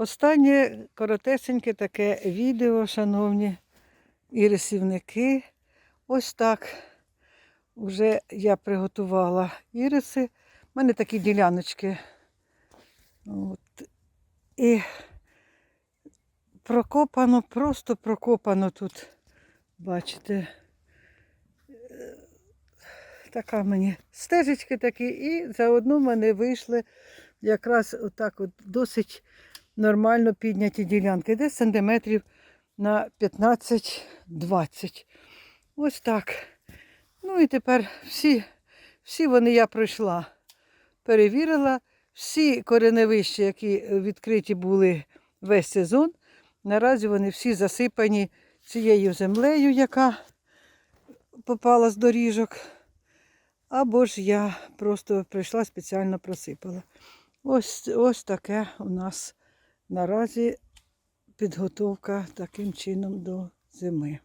Останнє коротесеньке таке відео, шановні ірисівники. Ось так. Вже я приготувала іриси. У мене такі діляночки. От. І прокопано, просто прокопано тут. Бачите. Така мені стежечки такі, і заодно в мене вийшли якраз отак от досить нормально підняті ділянки. Десь сантиметрів на 15-20. Ось так. Ну і тепер всі, всі вони я пройшла, перевірила. Всі кореневища, які відкриті були весь сезон, наразі вони всі засипані цією землею, яка попала з доріжок. Або ж я просто прийшла спеціально просипала. Ось, ось таке у нас наразі підготовка таким чином до зими.